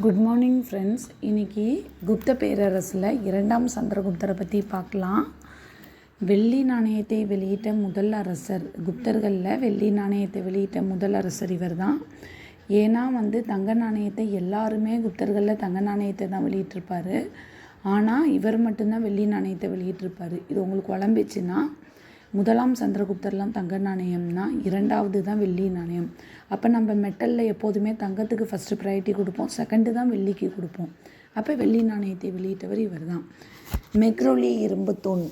Good morning friends இன்றைக்கி குப்த பேரரசில் இரண்டாம் சந்திரகுப்தரை பற்றி பார்க்கலாம். வெள்ளி நாணயத்தை வெளியிட்ட முதல் அரசர் குப்தர்களில் வெள்ளி நாணயத்தை வெளியிட்ட முதல் அரசர் இவர் தான் ஏன்னா வந்து தங்க நாணயத்தை எல்லாருமே குப்தர்களில் தங்க நாணயத்தை தான் வெளியிட்டிருப்பார். ஆனால் இவர் மட்டும்தான் வெள்ளி நாணயத்தை வெளியிட்டிருப்பார். இது உங்களுக்கு குழம்பிச்சுன்னா முதலாம் சந்திரகுப்தர்லாம் தங்க நாணயம்னா இரண்டாவது தான் வெள்ளி நாணயம். அப்போ நம்ம மெட்டலில் எப்போதுமே தங்கத்துக்கு ஃபஸ்ட்டு ப்ரையாரிட்டி கொடுப்போம் செகண்டு தான் வெள்ளிக்கு கொடுப்போம். அப்போ வெள்ளி நாணயத்தை வெளியிட்டவர் இவர் தான் மெக்ரோலி இரும்புத்தூண்.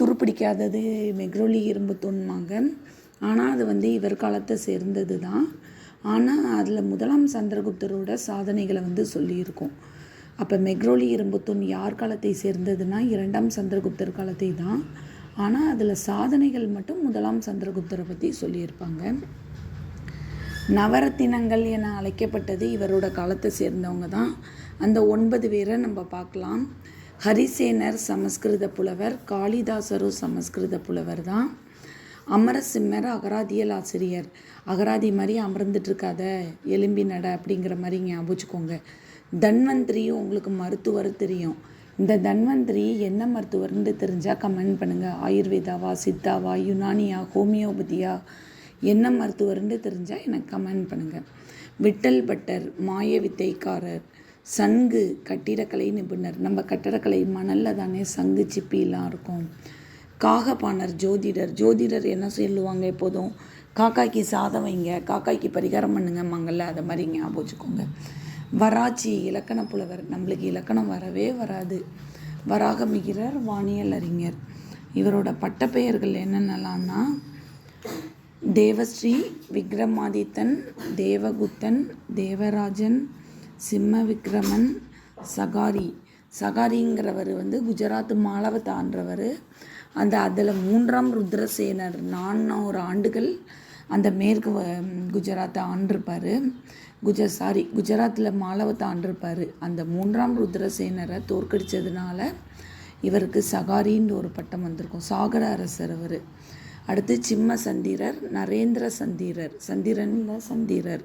துருப்பிடிக்காதது மெக்ரோலி இரும்புத்தூண்மாங்க ஆனால் அது வந்து இவர் காலத்தை சேர்ந்தது தான் ஆனால் அதில் முதலாம் சந்திரகுப்தரோட சாதனைகளை வந்து சொல்லியிருக்கோம். அப்போ மெக்ரோலி இரும்புத்தூண் யார் காலத்தை சேர்ந்ததுன்னா இரண்டாம் சந்திரகுப்தர் காலத்தை தான் ஆனால் அதில் சாதனைகள் மட்டும் முதலாம் சந்திரகுப்தரை பற்றி சொல்லியிருப்பாங்க. நவரத்தினங்கள் என அழைக்கப்பட்டது இவரோட காலத்தை சேர்ந்தவங்க தான். அந்த ஒன்பது பேரை நம்ம பார்க்கலாம். ஹரிசேனர் சமஸ்கிருத புலவர் காளிதாசரும் சமஸ்கிருத புலவர் தான். அமரசிம்மர் அகராதியல் ஆசிரியர். அகராதி மாதிரி அமர்ந்துட்டுருக்காத எலும்பி நட அப்படிங்கிற மாதிரி ஞாபகம் தன்வந்திரியும் உங்களுக்கு மருத்துவர் தெரியும். இந்த தன்வந்திரி என்ன மருத்துவர்னு தெரிஞ்சால் கமெண்ட் பண்ணுங்கள் ஆயுர்வேதாவா சித்தாவா யுனானியா ஹோமியோபதியா என்ன மருத்துவர்னு தெரிஞ்சால் எனக்கு கமெண்ட் பண்ணுங்கள் விட்டல் பட்டர் மாய வித்தைக்காரர் சங்கு கட்டிடக்கலை நிபுணர். நம்ம கட்டடக்கலை மணலில் தானே சங்கு சிப்பிலாம் இருக்கும். காகப்பானர் ஜோதிடர். ஜோதிடர் என்ன சொல்லுவாங்க எப்போதும்? காக்காய்க்கு சாதம் வைங்க. காக்காய்க்கு பரிகாரம் பண்ணுங்க. மங்கல்ல அதை மாதிரி ஞாபகம் வச்சுக்கோங்க. வராச்சி இலக்கண புலவர். நம்மளுக்கு இலக்கணம் வரவே வராது. வராகமிகிறர் வானியல் அறிஞர். இவரோட பட்டப்பெயர்கள் என்னென்னலாம்னா தேவஸ்ரீ விக்ரமாதித்தன் தேவகுத்தன் தேவராஜன் சிம்ம விக்ரமன் சகாரி. சகாரிங்கிறவர் வந்து குஜராத் மாலவத்தை ஆண்டவர் அந்த அதில் மூன்றாம் ருத்ரசேனர் நானூறு ஆண்டுகள் அந்த மேற்கு குஜராத்தை ஆண்டிருப்பார். குஜ சாரி குஜராத்தில் மாலவத்தை ஆண்டிருப்பார். அந்த மூன்றாம் ருத்ரசேனரை தோற்கடித்ததுனால இவருக்கு சகாரின்னு ஒரு பட்டம் வந்திருக்கும். சாகர அரசர் அவர். அடுத்து சிம்ம சந்திரர் நரேந்திர சந்திரர் சந்திரன் சந்திரர்.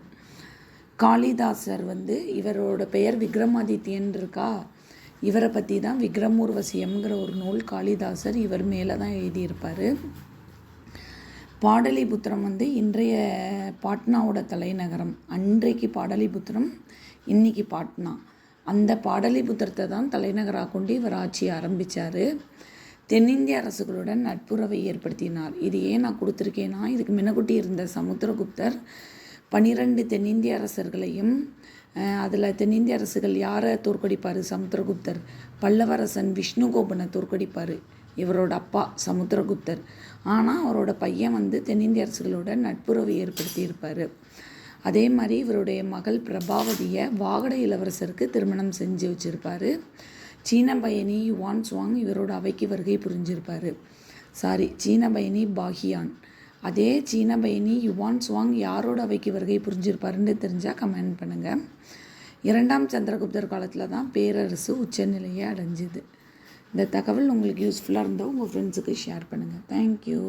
காளிதாசர் வந்து இவரோட பெயர் விக்ரமாதித்யன் இருக்கா இவரை பற்றி தான் விக்ரமூர்வசியம்ங்கிற ஒரு நூல் காளிதாசர் இவர் மேலே தான் எழுதியிருப்பார். பாடலிபுத்திரம் வந்து இன்றைய பாட்னாவோட தலைநகரம். அன்றைக்கு பாடலிபுத்திரம் இன்றைக்கி பாட்னா. அந்த பாடலிபுத்திரத்தை தான் தலைநகராக கொண்டு இவர் ஆட்சி ஆரம்பித்தார் தென்னிந்திய அரசுகளுடன் நட்புறவை ஏற்படுத்தினார். இது ஏன் நான் கொடுத்துருக்கேன்னா இதுக்கு முன்னகுட்டி இருந்த சமுத்திரகுப்தர் பனிரெண்டு தென்னிந்திய அரசர்களையும் அதில் தென்னிந்திய அரசுகள் யாரை தோற்கடிப்பார்? சமுத்திரகுப்தர். பல்லவரசன் விஷ்ணுகோபனை தோற்கடிப்பார். இவரோட அப்பா சமுத்திரகுப்தர். ஆனால் அவரோட பையன் வந்து தென்னிந்திய அரசுகளோட நட்புறவை ஏற்படுத்தியிருப்பார். அதே மாதிரி இவருடைய மகள் பிரபாவதியை வாகட இளவரசருக்கு திருமணம் செஞ்சு வச்சுருப்பார். சீன பயணி யுவான் சுவாங் இவரோட அவைக்கு வருகை புரிஞ்சிருப்பார். சாரி சீன பயணி பாகியான். அதே சீன பயணி யுவான் சுவாங் யாரோட அவைக்கு வருகை புரிஞ்சிருப்பாருன்னு தெரிஞ்சால் கமெண்ட் பண்ணுங்கள் இரண்டாம் சந்திரகுப்தர் காலத்தில் தான் பேரரசு உச்சநிலையை அடைஞ்சிது. இந்த தகவல் உங்களுக்கு யூஸ்ஃபுல்லாக இருந்தால் உங்கள் ஃப்ரெண்ட்ஸுக்கு ஷேர் பண்ணுங்கள் தேங்க்யூ